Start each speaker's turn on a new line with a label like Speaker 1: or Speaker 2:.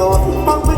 Speaker 1: ดด